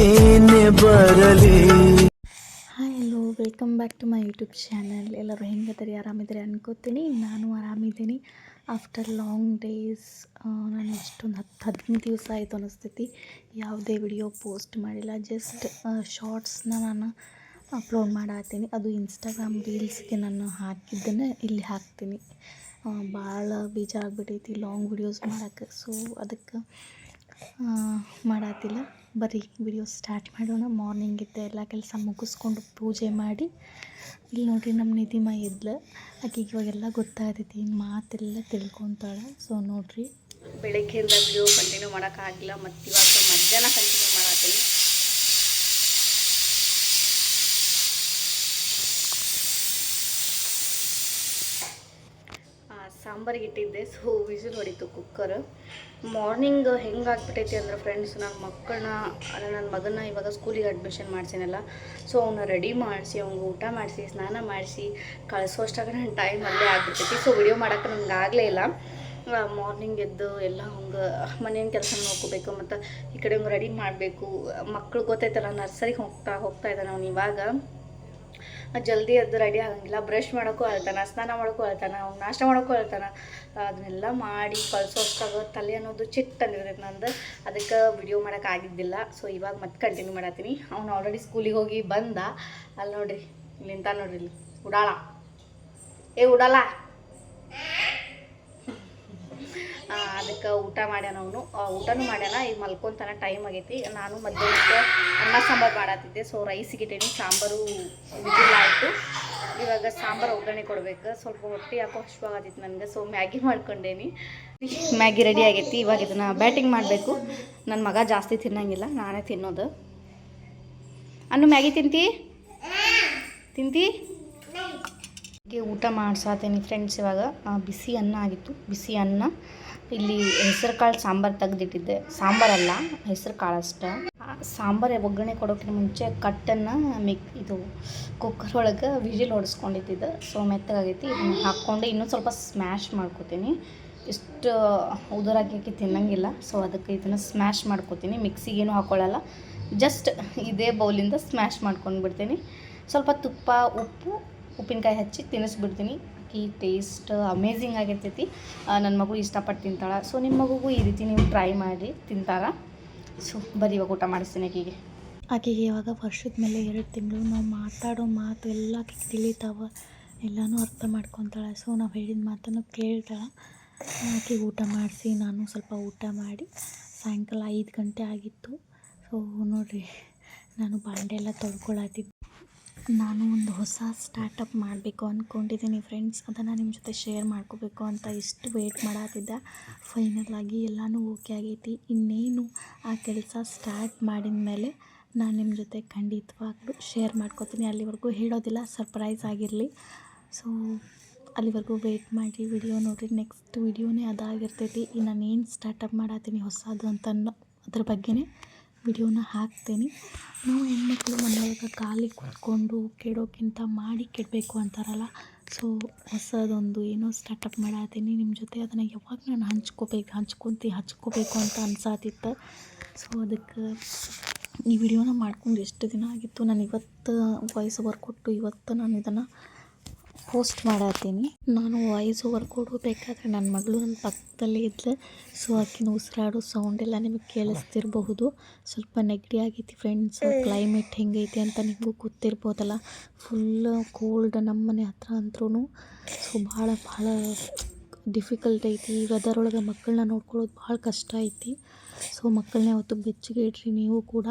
ಏನೇ ಬರಲಿ. Hi hello welcome back to my YouTube channel. ಎಲ್ಲರೂ ಹೆಂಗದಿರಿ ಆರಾಮಿದ್ದಾರೆ ಅನ್ಕೋತೀನಿ. ನಾನು ಆರಾಮಿದ್ದೀನಿ. ಆಫ್ಟರ್ ಲಾಂಗ್ ಡೇಸ್ ನಾನು ಎಷ್ಟೊಂದು ಹತ್ತು ಹದಿನೈದು ದಿವಸ ಆಯಿತು ಅನ್ನಿಸ್ತೈತಿ ಯಾವುದೇ ವಿಡಿಯೋ ಪೋಸ್ಟ್ ಮಾಡಿಲ್ಲ. ಜಸ್ಟ್ ಶಾರ್ಟ್ಸ್ನ ನಾನು ಅಪ್ಲೋಡ್ ಮಾಡತ್ತೀನಿ ಅದು ಇನ್ಸ್ಟಾಗ್ರಾಮ್ ರೀಲ್ಸ್ಗೆ ನಾನು ಹಾಕಿದ್ದನ್ನು ಇಲ್ಲಿ ಹಾಕ್ತೀನಿ. ಭಾಳ ಬೇಜಾರಾಗ್ಬಿಟ್ಟೈತಿ ಲಾಂಗ್ ವಿಡಿಯೋಸ್ ಮಾಡೋಕ್ಕೆ. ಸೊ ಅದಕ್ಕೆ ಮಾಡತ್ತಿಲ್ಲ ಬರೀ ವಿಡಿಯೋ ಸ್ಟಾರ್ಟ್ ಮಾಡೋಣ. ಮಾರ್ನಿಂಗ್ ಇದ್ದೆ ಎಲ್ಲ ಕೆಲಸ ಮುಗಿಸ್ಕೊಂಡು ಪೂಜೆ ಮಾಡಿ. ಇಲ್ಲಿ ನೋಡಿರಿ ನಮ್ಮ ನಿಧಿಮ ಇದ್ಲು ಆಕೆಗೆ ಇವಾಗೆಲ್ಲ ಗೊತ್ತಾಗ್ತೈತಿ ಮಾತೆಲ್ಲ ತಿಳ್ಕೊತಾಳೆ. ಸೊ ನೋಡಿರಿ. ಬೆಳಗ್ಗೆಯಿಂದ ವಿಡಿಯೋ ಕಂಟಿನ್ಯೂ ಮಾಡೋಕ್ಕಾಗಿಲ್ಲ ಮತ್ತು ಇವಾಗ ಮಧ್ಯಾಹ್ನ ಕಂಟಿನ್ಯೂ ಮಾಡತ್ತೀನಿ. ಸಾಂಬಾರಿಗೆ ಇಟ್ಟಿದ್ದೆ. ಸೊ ವಿಸಿಲ್ ಹೊಡಿತು ಕುಕ್ಕರ್ ಮಾರ್ನಿಂಗ್ ಹೆಂಗೆ ಆಗ್ಬಿಟ್ಟೈತಿ ಅಂದ್ರೆ ಫ್ರೆಂಡ್ಸ್ ನನ್ನ ಮಕ್ಕಳನ್ನ ಅಲ್ಲ ನನ್ನ ಮಗನ ಇವಾಗ ಸ್ಕೂಲಿಗೆ ಅಡ್ಮಿಷನ್ ಮಾಡ್ಸೀನಲ್ಲ. ಸೊ ಅವನ್ನ ರೆಡಿ ಮಾಡಿಸಿ, ಅವ್ನಿಗೆ ಊಟ ಮಾಡಿಸಿ, ಸ್ನಾನ ಮಾಡಿಸಿ ಕಳಿಸೋ ಅಷ್ಟಾಗ ನನ್ನ ಟೈಮ್ ಅಲ್ಲೇ ಆಗ್ಬಿಟ್ಟೈತಿ ಸೊ ವಿಡಿಯೋ ಮಾಡೋಕೆ ನನಗೆ ಆಗಲೇ ಇಲ್ಲ. ಮಾರ್ನಿಂಗ್ ಎದ್ದು ಎಲ್ಲ ಹಂಗೆ ಮನೇನ ಕೆಲಸ ನೋಡ್ಕೋಬೇಕು, ಮತ್ತು ಈ ಕಡೆ ರೆಡಿ ಮಾಡಬೇಕು. ಮಕ್ಳು ಗೊತ್ತೈತಲ್ಲ, ನರ್ಸರಿಗೆ ಹೋಗ್ತಾ ಹೋಗ್ತಾ ಇದ್ದಾನೆ ಅವ್ನು ಇವಾಗ. ಜಲ್ದಿ ಅದು ರೆಡಿ ಆಗಂಗಿಲ್ಲ. ಬ್ರಷ್ ಮಾಡೋಕ್ಕೂ ಅಳ್ತಾನ, ಸ್ನಾನ ಮಾಡೋಕ್ಕೂ ಅಳ್ತಾನ ಅವ್ನು ನಾಷ್ಟ ಮಾಡೋಕ್ಕೂ ಹೇಳ್ತಾನೆ ಅದನ್ನೆಲ್ಲ ಮಾಡಿ ಕಳಿಸೋ ತಲೆ ಅನ್ನೋದು ಚಿಟ್ ಅಂದಿರ್ತೈತೆ ನಂದು. ಅದಕ್ಕೆ ವಿಡಿಯೋ ಮಾಡೋಕ್ಕಾಗಿದ್ದಿಲ್ಲ ಸೊ ಇವಾಗ ಮತ್ತೆ ಕಂಟಿನ್ಯೂ ಮಾಡತ್ತೀನಿ. ಅವ್ನು ಆಲ್ರೆಡಿ ಸ್ಕೂಲಿಗೆ ಹೋಗಿ ಬಂದ. ಅಲ್ಲಿ ನೋಡ್ರಿ ನಿಂತ ನೋಡ್ರಿ ಇಲ್ಲಿ. ಉಡಾಳ. ಏ ಉಡಾಲ ಅದಕ್ಕೆ ಊಟ ಮಾಡ್ಯಾನ ಅವನು. ಊಟನೂ ಮಾಡ್ಯಾನ. ಈಗ ಮಲ್ಕೊಂತಾನ ಟೈಮ್ ಆಗೈತಿ. ನಾನು ಮಧ್ಯಾಹ್ನಕ್ಕೆ ಅನ್ನ ಸಾಂಬಾರು ಮಾಡತ್ತಿದ್ದೆ ಸೊ ರೈಸ್ ಇಟ್ಟಿನಿ ಸಾಂಬಾರು ಆಯಿತು. ಇವಾಗ ಸಾಂಬಾರು ಒಗ್ಗರಣೆ ಕೊಡ್ಬೇಕು. ಸ್ವಲ್ಪ ಹೊಟ್ಟೆ ಯಾಕೋ ಹಶ್ವಾಗತ್ತಿತ್ತು ನನಗೆ. ಸೊ ಮ್ಯಾಗಿ ಮಾಡ್ಕೊಂಡೇನಿ. ಮ್ಯಾಗಿ ರೆಡಿ ಆಗೈತಿ. ಇವಾಗ ಇದನ್ನು ಬ್ಯಾಟಿಂಗ್ ಮಾಡಬೇಕು. ನನ್ನ ಮಗ ಜಾಸ್ತಿ ತಿನ್ನಂಗಿಲ್ಲ. ನಾನೇ ತಿನ್ನೋದು. ಅನ್ನು, ಮ್ಯಾಗಿ ತಿಂತಿ? ತಿಂತಿ? ಊಟ ಮಾಡ್ಸಾತೀನಿ ಫ್ರೆಂಡ್ಸ್ ಇವಾಗ. ಬಿಸಿ ಅನ್ನ ಆಗಿತ್ತು. ಬಿಸಿ ಅನ್ನ. ಇಲ್ಲಿ ಹೆಸರು ಕಾಳು ಸಾಂಬಾರು ತೆಗ್ದಿಟ್ಟಿದ್ದೆ. ಸಾಂಬಾರಲ್ಲ ಹೆಸರು ಕಾಳು ಅಷ್ಟೆ. ಸಾಂಬಾರು ಒಗ್ಗರಣೆ ಕೊಡೋಕ್ಕಿಂತ ಮುಂಚೆ ಕಟ್ಟನ್ನು ಮಿಕ್, ಇದು ಕುಕ್ಕರ್ ಒಳಗೆ ವಿಜಿಲ್ ಹೊಡೆಸ್ಕೊಂಡಿದ್ದಿದ್ದು. ಸೊ ಮೆತ್ತಗಾಗೈತಿ. ಇದನ್ನು ಹಾಕ್ಕೊಂಡು ಇನ್ನೂ ಸ್ವಲ್ಪ ಸ್ಮ್ಯಾಶ್ ಮಾಡ್ಕೊತೀನಿ. ಇಷ್ಟು ಉದುರಾಕಿ ತಿನ್ನಂಗಿಲ್ಲ. ಸೊ ಅದಕ್ಕೆ ಇದನ್ನು ಸ್ಮ್ಯಾಶ್ ಮಾಡ್ಕೋತೀನಿ. ಮಿಕ್ಸಿಗೇನು ಹಾಕ್ಕೊಳ್ಳಲ್ಲ ಜಸ್ಟ್ ಇದೇ ಬೌಲಿಂದ ಸ್ಮ್ಯಾಶ್ ಮಾಡ್ಕೊಂಡು ಬಿಡ್ತೀನಿ ಸ್ವಲ್ಪ ತುಪ್ಪ, ಉಪ್ಪು ಉಪ್ಪಿನಕಾಯಿ ಹಚ್ಚಿ ತಿನ್ನಿಸ್ಬಿಡ್ತೀನಿ. ಅಕ್ಕಿ ಟೇಸ್ಟ್ ಅಮೇಝಿಂಗ್ ಆಗಿರ್ತೈತಿ. ನನ್ನ ಮಗು ಇಷ್ಟಪಟ್ಟು ತಿಂತಾಳೆ. ಸೊ ನಿಮ್ಮ ಮಗುಗೂ ಈ ರೀತಿ ನೀವು ಟ್ರೈ ಮಾಡಿ ತಿಂತಾರ. ಸೊ ಬರೀ ಇವಾಗ ಊಟ ಮಾಡಿಸ್ತೀನಿ ಆಕೆಗೆ ಆಕೆಗೆ ಇವಾಗ ವರ್ಷದ ಮೇಲೆ ಎರಡು ತಿಂಗಳು ನಾವು ಮಾತಾಡೋ ಮಾತು ಎಲ್ಲ ತಿಳಿತಾವ. ಎಲ್ಲನೂ ಅರ್ಥ ಮಾಡ್ಕೊತಾಳೆ. ಸೊ ನಾವು ಹೇಳಿದ ಮಾತನ್ನು ಕೇಳ್ತಾಳೆ. ಆಕೆಗೆ ಊಟ ಮಾಡಿಸಿ, ನಾನು ಸ್ವಲ್ಪ ಊಟ ಮಾಡಿ ಸಾಯಂಕಾಲ ಐದು ಗಂಟೆ ಆಗಿತ್ತು. ಸೊ ನೋಡಿರಿ, ನಾನು ಬಾಂಡೆ ಎಲ್ಲ ತೊಳ್ಕೊಳತ್ತಿದ್ದೆ ನಾನು ಒಂದು ಹೊಸ ಸ್ಟಾರ್ಟಪ್ ಮಾಡಬೇಕು ಅಂದ್ಕೊಂಡಿದ್ದೀನಿ ಫ್ರೆಂಡ್ಸ್ ಅದನ್ನು ನಿಮ್ಮ ಜೊತೆ ಶೇರ್ ಮಾಡ್ಕೋಬೇಕು ಅಂತ ಇಷ್ಟು ವೇಟ್ ಫೈನಲ್ ಆಗಿ ಎಲ್ಲನೂ ಓಕೆ ಆಗೈತಿ. ಇನ್ನೇನು ಆ ಕೆಲಸ ಸ್ಟಾರ್ಟ್ ಮಾಡಿದ ಮೇಲೆ ನಾನು ನಿಮ್ಮ ಜೊತೆ ಖಂಡಿತವಾಗ್ಲೂ ಶೇರ್ ಮಾಡ್ಕೋತೀನಿ. ಅಲ್ಲಿವರೆಗೂ ಹೇಳೋದಿಲ್ಲ ಸರ್ಪ್ರೈಸ್ ಆಗಿರಲಿ. ಸೊ ಅಲ್ಲಿವರೆಗೂ ವೆಯ್ಟ್ ಮಾಡಿ ವಿಡಿಯೋ ನೋಡಿರಿ. ನೆಕ್ಸ್ಟ್ ವಿಡಿಯೋನೇ ಅದಾಗಿರ್ತೈತಿ. ನಾನು ಏನು ಸ್ಟಾರ್ಟಪ್ ಮಾಡತ್ತೀನಿ ಹೊಸದು ಅಂತ ಅದ್ರ ಬಗ್ಗೆನೇ ವಿಡಿಯೋನ ಹಾಕ್ತೀನಿ. ನಾವು ಹೆಣ್ಮಕ್ಳು ಮನೆಯೊಳಗೆ ಖಾಲಿ ಕೂತ್ಕೊಂಡು ಕೆಡೋಕ್ಕಿಂತ ಮಾಡಿ ಕೆಡಬೇಕು ಅಂತಾರಲ್ಲ, ಸೊ ಹೊಸದೊಂದು ಏನೋ ಸ್ಟಾರ್ಟಪ್ ಮಾಡತ್ತೀನಿ ನಿಮ್ಮ ಜೊತೆ ಅದನ್ನು ಯಾವಾಗ ನಾನು ಹಂಚ್ಕೋಬೇಕು, ಹಂಚ್ಕೊಂತಿ, ಹಚ್ಕೋಬೇಕು ಅಂತ ಅನ್ಸಾತಿತ್ತು. ಸೊ ಅದಕ್ಕೆ ಈ ವಿಡಿಯೋನ ಮಾಡ್ಕೊಂಡು ಎಷ್ಟು ದಿನ ಆಗಿತ್ತು? ನಾನು ಇವತ್ತು ವಾಯ್ಸ್ ಓವರ್ ಕೊಟ್ಟು ಇವತ್ತು ನಾನು ಇದನ್ನು ಪೋಸ್ಟ್ ಮಾಡತ್ತೀನಿ. ನಾನು ವಾಯ್ಸ್ ಓವರ್ ಕೊಡಬೇಕಾದ್ರೆ ನನ್ನ ಮಗಳು ನನ್ನ ಪಕ್ಕದಲ್ಲೇ ಇದ್ಲು ಸೊ ಆಕಿನ ಉಸಿರಾಡೋ ಸೌಂಡ್ ಎಲ್ಲ ನಿಮಗೆ ಕೇಳಿಸ್ತಿರಬಹುದು. ಸ್ವಲ್ಪ ನೆಗಡಿ ಆಗೈತಿ ಫ್ರೆಂಡ್ಸ್ ಕ್ಲೈಮೇಟ್ ಹೆಂಗೈತಿ ಅಂತ ನಿಮಗೂ ಗೊತ್ತಿರ್ಬೋದಲ್ಲ. ಫುಲ್ ಕೋಲ್ಡ್ ನಮ್ಮ ಮನೆ ಹತ್ರ ಅಂತೂ ಸೊ ಭಾಳ ಭಾಳ ಡಿಫಿಕಲ್ಟ್ ಐತಿ. ಈ ವೆದರ್ ಮಕ್ಕಳನ್ನ ನೋಡ್ಕೊಳ್ಳೋದು ಭಾಳ ಕಷ್ಟ ಐತಿ. ಸೊ ಮಕ್ಕಳನ್ನ ಯಾವತ್ತು ಬೆಚ್ಚಗೆ ಇಡ್ರಿ ನೀವು ಕೂಡ.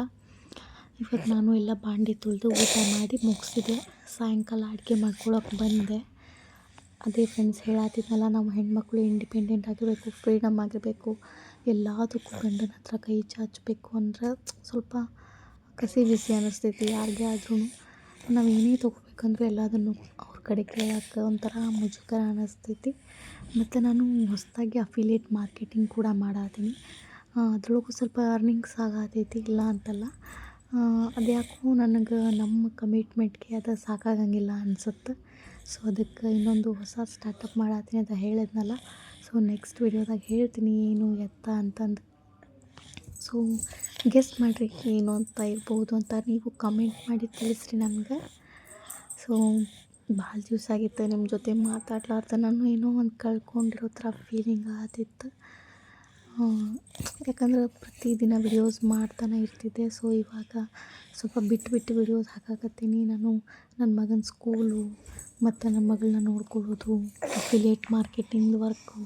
ಇವತ್ತು ನಾನು ಎಲ್ಲ ಬಾಂಡೆ ತೊಳೆದು ಊಟ ಮಾಡಿ ಮುಗಿಸಿದೆ. ಸಾಯಂಕಾಲ ಅಡುಗೆ ಮಾಡ್ಕೊಳಕ್ಕೆ ಬಂದೆ. ಅದೇ ಫ್ರೆಂಡ್ಸ್ ಹೇಳತ್ತಿದ್ನಲ್ಲ ನಮ್ಮ ಹೆಣ್ಮಕ್ಳು ಇಂಡಿಪೆಂಡೆಂಟ್ ಆಗಿರಬೇಕು ಫ್ರೀಡಮ್ ಆಗಿರಬೇಕು, ಎಲ್ಲದಕ್ಕೂ ಗಂಡನ ಹತ್ರ ಕೈ ಚಾಚಬೇಕು ಅಂದ್ರೆ ಸ್ವಲ್ಪ ಕಸಿ ಬಿಸಿ ಅನ್ನಿಸ್ತೈತಿ ಯಾರಿಗೆ ಆದ್ರೂ ನಾವು ಏನೇ ತೊಗೋಬೇಕಂದ್ರೆ ಎಲ್ಲದನ್ನು ಅವ್ರ ಕಡೆ ಕೇಳೋಕೆ ಒಂಥರ ಮುಜುಗರ ಅನ್ನಿಸ್ತೈತಿ ಮತ್ತು ನಾನು ಹೊಸದಾಗಿ ಅಫಿಲಿಯೇಟ್ ಮಾರ್ಕೆಟಿಂಗ್ ಕೂಡ ಮಾಡತ್ತೀನಿ ಅದ್ರೊಳಗೂ ಸ್ವಲ್ಪ ಅರ್ನಿಂಗ್ಸ್ ಆಗತೈತಿ, ಇಲ್ಲ ಅಂತಲ್ಲ. ಅದ್ಯಾಕೋ ನನಗೆ ನಮ್ಮ ಕಮಿಟ್ಮೆಂಟ್ಗೆ ಅದು ಸಾಕಾಗಂಗಿಲ್ಲ ಅನ್ಸುತ್ತೆ. ಸೊ ಅದಕ್ಕೆ ಇನ್ನೊಂದು ಹೊಸ ಸ್ಟಾರ್ಟಪ್ ಮಾಡತ್ತೀನಿ ಅಂತ ಹೇಳಿದ್ನಲ್ಲ. ಸೊ ನೆಕ್ಸ್ಟ್ ವಿಡಿಯೋದಾಗ ಹೇಳ್ತೀನಿ ಏನು ಎತ್ತ ಅಂತಂದು. ಸೊ ಗೆಸ್ಟ್ ಮಾಡಿರಿ ಏನು ಅಂತ ಇರ್ಬೋದು ಅಂತ ನೀವು ಕಮೆಂಟ್ ಮಾಡಿ ತಿಳಿಸ್ರಿ ನನಗೆ. ಸೊ ಭಾಳ ದಿವಸ ಆಗಿತ್ತು ನಿಮ್ಮ ಜೊತೆ ಮಾತಾಡ್ಲಾರ್ದ. ನಾನು ಏನೋ ಒಂದು ಕಳ್ಕೊಂಡಿರೋ ಥರ ಫೀಲಿಂಗ್ ಆದಿತ್ತು. ಯಾಕಂದ್ರೆ ಪ್ರತಿದಿನ ವಿಡಿಯೋಸ್ ಮಾಡ್ತಾನೆ ಇರ್ತಿದ್ದೆ. ಸೊ ಇವಾಗ ಸ್ವಲ್ಪ ಬಿಟ್ಟು ಬಿಟ್ಟು ವೀಡಿಯೋಸ್ ಹಾಕಾಕತ್ತೀನಿ. ನಾನು ನನ್ನ ಮಗನ ಸ್ಕೂಲು ಮತ್ತು ನನ್ನ ಮಗಳನ್ನ ನೋಡ್ಕೊಳ್ಳೋದು ಅಫಿಲಿಯೇಟ್ ಮಾರ್ಕೆಟಿಂಗ್ ವರ್ಕು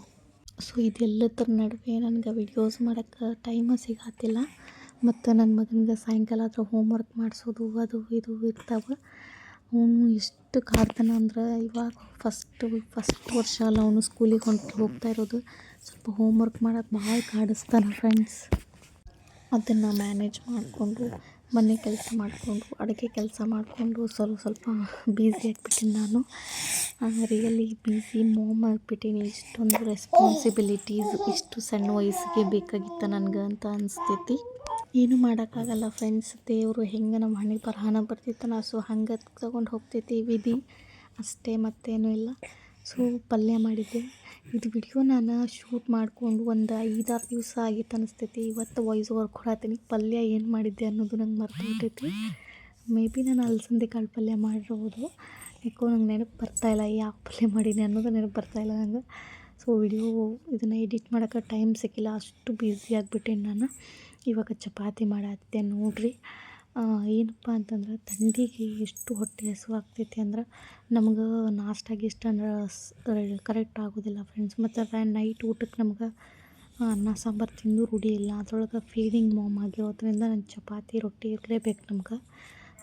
ಸೊ ಇದೆಲ್ಲದರ ನಡುವೆ ನನಗೆ ವಿಡಿಯೋಸ್ ಮಾಡೋಕ್ಕೆ ಟೈಮ ಸಿಗತ್ತಿಲ್ಲ ಮತ್ತು ನನ್ನ ಮಗನಿಗೆ ಸಾಯಂಕಾಲ ಆದ್ರೆ ಹೋಮ್ವರ್ಕ್ ಮಾಡಿಸೋದು, ಅದು, ಇದು ಇರ್ತಾವೆ. ಅವನು ಎಷ್ಟು ಕಾಡ್ತಾನ ಅಂದ್ರೆ ಇವಾಗ ಫಸ್ಟು ಫಸ್ಟ್ ವರ್ಷ ಅಲ್ಲ ಅವನು ಸ್ಕೂಲಿಗೆ ಹೊಂಟು ಹೋಗ್ತಾ ಇರೋದು. ಸ್ವಲ್ಪ ಹೋಮ್ ವರ್ಕ್ ಮಾಡೋಕ್ಕೆ ಭಾಳ ಕಾಡಿಸ್ತಾನೆ ಫ್ರೆಂಡ್ಸ್ ಅದನ್ನು ಮ್ಯಾನೇಜ್ ಮಾಡಿಕೊಂಡು, ಮನೆ ಕೆಲಸ ಮಾಡಿಕೊಂಡು, ಅಡುಗೆ ಕೆಲಸ ಮಾಡಿಕೊಂಡು ಸ್ವಲ್ಪ ಸ್ವಲ್ಪ ಬ್ಯುಸಿ ಆಗಿಬಿಟ್ಟಿನಿ ನಾನು. ರಿಯಲಿ ಬ್ಯುಸಿ ಮೋಮ್ ಆಗಿಬಿಟ್ಟೀನಿ. ಇಷ್ಟೊಂದು ರೆಸ್ಪಾನ್ಸಿಬಿಲಿಟೀಸ್ ಇಷ್ಟು ಸಣ್ಣ ವಯಸ್ಸಿಗೆ ಬೇಕಾಗಿತ್ತು ನನಗೆ ಅಂತ ಅನಿಸ್ತೈತಿ. ಏನೂ ಮಾಡೋಕ್ಕಾಗಲ್ಲ ಫ್ರೆಂಡ್ಸ್ ದೇವರು ಹೆಂಗೆ ನಮ್ಮ ಹಣೆ ಬರಹನ ಬರ್ತಿತ್ತಾನ ಸೊ ಹಂಗೆ ತಗೊಂಡು ಹೋಗ್ತೈತಿ, ವಿಧಿ. ಅಷ್ಟೇ, ಮತ್ತೇನು ಇಲ್ಲ. ಸೊ ಪಲ್ಯ ಮಾಡಿದ್ದೆ. ಇದು ವಿಡಿಯೋ ನಾನು ಶೂಟ್ ಮಾಡಿಕೊಂಡು ಒಂದು ಐದಾರು ದಿವಸ ಆಗಿತ್ತು ಅನಿಸ್ತೈತಿ. ಇವತ್ತು ವಾಯ್ಸ್ ಓವರ್ ಕೊಡತ್ತೀನಿ ಪಲ್ಯ ಏನು ಮಾಡಿದ್ದೆ ಅನ್ನೋದು ನಂಗೆ ಮರ್ತೈತಿ ಮೇ ಬಿ ನಾನು ಅಲಸಂದೆ ಕಾಳು ಪಲ್ಯ ಮಾಡಿರ್ಬೋದು ಯಾಕೋ ನಂಗೆ ನೆನಪು ಬರ್ತಾಯಿಲ್ಲ ಯಾವ ಪಲ್ಯ ಮಾಡೀನಿ ಅನ್ನೋದು ನೆನಪು ಬರ್ತಾಯಿಲ್ಲ ನಂಗೆ. ಸೊ ವಿಡಿಯೋ ಇದನ್ನು ಎಡಿಟ್ ಮಾಡೋಕ್ಕೆ ಟೈಮ್ ಸಿಕ್ಕಿಲ್ಲ. ಅಷ್ಟು ಬ್ಯುಸಿ ಆಗಿಬಿಟ್ಟೆ ನಾನು. ಇವಾಗ ಚಪಾತಿ ಮಾಡತ್ತೆ ನೋಡಿರಿ. ಏನಪ್ಪ ಅಂತಂದ್ರೆ ಥಂಡಿಗೆ ಎಷ್ಟು ಹೊಟ್ಟೆ ಹಸುವಾಗ್ತೈತಿ ಅಂದ್ರೆ ನಮ್ಗೆ ನಾಷ್ಟಾಗಿ ಇಷ್ಟ ಅಂದ್ರೆ ಕರೆಕ್ಟ್ ಆಗೋದಿಲ್ಲ ಫ್ರೆಂಡ್ಸ್ ಮತ್ತು ನೈಟ್ ಊಟಕ್ಕೆ ನಮ್ಗೆ ಅನ್ನ, ಸಾಂಬಾರು ತಿಂದು ರೂಢಿ ಇಲ್ಲ. ಅದ್ರೊಳಗೆ ಫೀಡಿಂಗ್ ಮಾಮ್ ಆಗಿರೋದ್ರಿಂದ ನಾನು ಚಪಾತಿ, ರೊಟ್ಟಿ ಇರಲೇಬೇಕು ನಮ್ಗೆ.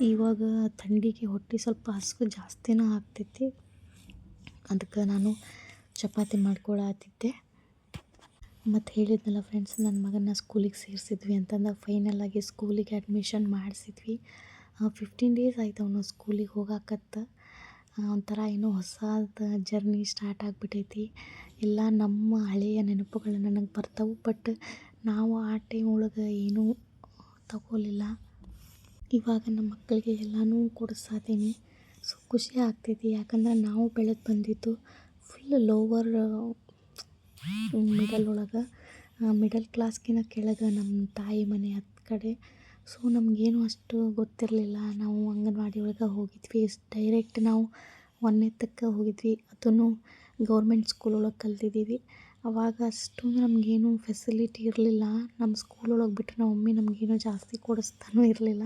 ಇವಾಗ ಥಂಡಿಗೆ ಹೊಟ್ಟೆ ಸ್ವಲ್ಪ ಹಸಿವು ಜಾಸ್ತಿನೇ ಆಗ್ತೈತಿ. ಅದಕ್ಕೆ ನಾನು ಚಪಾತಿ ಮಾಡ್ಕೊಳತ್ತಿದ್ದೆ ಮತ್ತು ಹೇಳಿದ್ನಲ್ಲ ಫ್ರೆಂಡ್ಸ್ ನನ್ನ ಮಗನ ಸ್ಕೂಲಿಗೆ ಸೇರಿಸಿದ್ವಿ ಅಂತಂದಾಗ ಫೈನಲಾಗಿ ಸ್ಕೂಲಿಗೆ ಅಡ್ಮಿಷನ್ ಮಾಡಿಸಿದ್ವಿ. ಫಿಫ್ಟೀನ್ ಡೇಸ್ ಆಯ್ತು ಅವನು ಸ್ಕೂಲಿಗೆ ಹೋಗಾಕತ್ತ. ಒಂಥರ ಏನೋ ಹೊಸದ ಜರ್ನಿ ಸ್ಟಾರ್ಟ್ ಆಗಿಬಿಟ್ಟೈತಿ ಎಲ್ಲ ನಮ್ಮ ಹಳೆಯ ನೆನಪುಗಳು ನನಗೆ ಬರ್ತಾವೆ ಬಟ್ ನಾವು ಆ ಟೈಮ್ ಒಳಗೆ ಏನೂ ತಗೋಲಿಲ್ಲ. ಇವಾಗ ನಮ್ಮ ಮಕ್ಕಳಿಗೆ ಎಲ್ಲನೂ ಕೊಡಿಸ್ತೀನಿ ಸೊ ಖುಷಿ ಆಗ್ತೈತಿ, ಯಾಕಂದ್ರೆ ನಾವು ಬೆಳೆದು ಬಂದಿದ್ದು ಫುಲ್ ಲೋವರ್ ಮಿಡಲ್ ಒಳಗೆ ಮಿಡಲ್ ಕ್ಲಾಸ್ಗಿಂತ ಕೆಳಗೆ ನಮ್ಮ ತಾಯಿ ಮನೆ ಹತ್ತು ಕಡೆ. ಸೊ ನಮಗೇನು ಅಷ್ಟು ಗೊತ್ತಿರಲಿಲ್ಲ. ನಾವು ಅಂಗನವಾಡಿ ಒಳಗೆ ಹೋಗಿದ್ವಿ. ಡೈರೆಕ್ಟ್ ನಾವು ಒಂದನೇತಕ್ಕೆ ಹೋಗಿದ್ವಿ. ಅದನ್ನು ಗೌರ್ಮೆಂಟ್ ಸ್ಕೂಲ್ ಒಳಗೆ ಕಲ್ತಿದ್ದೀವಿ. ಅವಾಗ ಅಷ್ಟೊಂದು ನಮಗೇನು ಫೆಸಿಲಿಟಿ ಇರಲಿಲ್ಲ. ನಮ್ಮ ಸ್ಕೂಲ್ ಒಳಗೆ ಬಿಟ್ಟರೆ ನಮ್ಮ ಮಮ್ಮಿ ನಮಗೇನು ಜಾಸ್ತಿ ಕೊಡಿಸ್ತಾನೂ ಇರಲಿಲ್ಲ.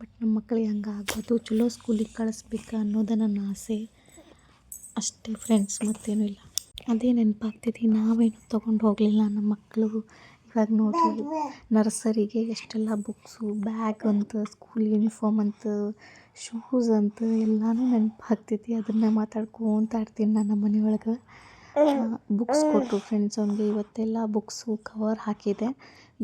ಬಟ್ ನಮ್ಮ ಮಕ್ಳಿಗೆ ಹಂಗೆ ಚಲೋ ಸ್ಕೂಲಿಗೆ ಕಳಿಸ್ಬೇಕು ಅನ್ನೋದು ನನ್ನ ಆಸೆ. ಅಷ್ಟೇ ಫ್ರೆಂಡ್ಸ್ ಮತ್ತೇನೂ ಇಲ್ಲ. ಅದೇ ನೆನಪಾಗ್ತಿದೆ, ನಾವೇನು ತೊಗೊಂಡು ಹೋಗಲಿಲ್ಲ ನಮ್ಮ ಮಕ್ಕಳು. ಇವಾಗ ನೋಡಿ ನರ್ಸರಿಗೆ ಎಷ್ಟೆಲ್ಲ ಬುಕ್ಸು ಬ್ಯಾಗ್ ಅಂತ ಸ್ಕೂಲ್ ಯೂನಿಫಾರ್ಮ್ ಅಂತ ಶೂಸ್ ಅಂತ ಎಲ್ಲನೂ ನೆನಪಾಗ್ತೈತಿ ಅದನ್ನು ಮಾತಾಡ್ಕೊತ ಇರ್ತೀನಿ ನಾನು ನಮ್ಮ ಮನೆಯೊಳಗೆ. ಬುಕ್ಸ್ ಕೊಟ್ಟರು ಫ್ರೆಂಡ್ಸ್ ಅವ್ನಿಗೆ. ಇವತ್ತೆಲ್ಲ ಬುಕ್ಸು ಕವರ್ ಹಾಕಿದೆ.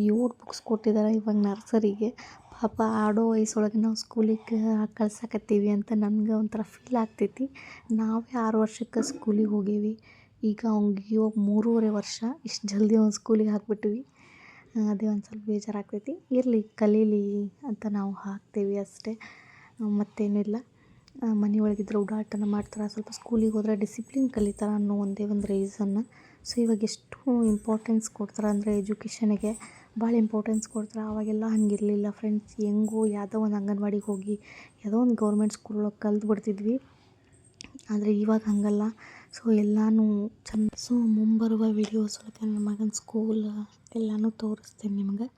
ಏಳು ಬುಕ್ಸ್ ಕೊಟ್ಟಿದ್ದಾರೆ ಇವಾಗ ನರ್ಸರಿಗೆ. ಪಾಪ ಆಡೋ ವಯಸ್ಸೊಳಗೆ ನಾವು ಸ್ಕೂಲಿಗೆ ಕಳ್ಸಕತ್ತೀವಿ ಅಂತ ನನಗೆ ಒಂಥರ ಫೀಲ್ ಆಗ್ತೈತಿ. ನಾವೇ ಆರು ವರ್ಷಕ್ಕೆ ಸ್ಕೂಲಿಗೆ ಹೋಗೀವಿ. ಈಗ ಅವ್ನಿಗೆ ಇವಾಗ ಮೂರುವರೆ ವರ್ಷ, ಇಷ್ಟು ಜಲ್ದಿ ಅವ್ನು ಸ್ಕೂಲಿಗೆ ಹಾಕ್ಬಿಟ್ವಿ. ಅದೇ ಒಂದು ಸ್ವಲ್ಪ ಬೇಜಾರಾಗ್ತೈತಿ. ಇರಲಿ, ಕಲೀಲಿ ಅಂತ ನಾವು ಹಾಕ್ತೀವಿ ಅಷ್ಟೇ. ಮತ್ತೇನಿಲ್ಲ ಮನೆ ಒಳಗಿದ್ರೆ ಓಡಾಟನ ಮಾಡ್ತಾರೆ. ಸ್ವಲ್ಪ ಸ್ಕೂಲಿಗೆ ಹೋದ್ರೆ ಡಿಸಿಪ್ಲಿನ್ ಕಲಿತಾರೆ ಅನ್ನೋ ಒಂದೇ ಒಂದು ರೀಸನ್ನ ಸೊ ಇವಾಗ ಎಷ್ಟು ಇಂಪಾರ್ಟೆನ್ಸ್ ಕೊಡ್ತಾರೆ ಅಂದರೆ ಎಜುಕೇಷನಿಗೆ ಭಾಳ ಇಂಪಾರ್ಟೆನ್ಸ್ ಕೊಡ್ತಾರೆ. ಆವಾಗೆಲ್ಲ ಹಂಗಿರಲಿಲ್ಲ. ಫ್ರೆಂಡ್ಸ್ ಹೆಂಗೋ ಯಾವುದೋ ಒಂದು ಅಂಗನವಾಡಿಗೆ ಹೋಗಿ, ಯಾವುದೋ ಒಂದು ಗೌರ್ಮೆಂಟ್ ಸ್ಕೂಲ್ ಒಳಗೆ ಕಲ್ತು ಬಿಡ್ತಿದ್ವಿ ಆದರೆ ಇವಾಗ ಹಾಗಲ್ಲ. ಸೊ ಎಲ್ಲನೂ ಚೆನ್ನ ಸೊ ಮುಂಬರುವ ವಿಡಿಯೋಸ್ ಒಳಗೆ ನನ್ನ ಮಗನ ಸ್ಕೂಲ್ ಎಲ್ಲನೂ ತೋರಿಸ್ತೀನಿ ನಿಮ್ಗೆ.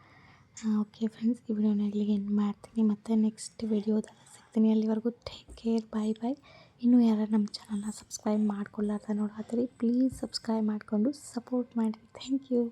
ಓಕೆ ಫ್ರೆಂಡ್ಸ್ ಈ ವಿಡಿಯೋನ ಇಲ್ಲಿಗೆ ಎಂಡ್ ಮಾಡ್ತೀನಿ. ಮತ್ತು ನೆಕ್ಸ್ಟ್ ವಿಡಿಯೋದಾಗ ಸಿಗ್ತೀನಿ ಅಲ್ಲಿವರೆಗೂ. ಟೇಕ್ ಕೇರ್ ಬಾಯ್ ಬಾಯ್ ಇನ್ನೂ ಯಾರು ನಮ್ಮ ಚಾನಲ್ನ ಸಬ್ಸ್ಕ್ರೈಬ್ ಮಾಡ್ಕೊಳ್ಳಾರ್ದ ನೋಡಾತ್ತೀರಿ ಪ್ಲೀಸ್ ಸಬ್ಸ್ಕ್ರೈಬ್ ಮಾಡಿಕೊಂಡು ಸಪೋರ್ಟ್ ಮಾಡಿ. Thank you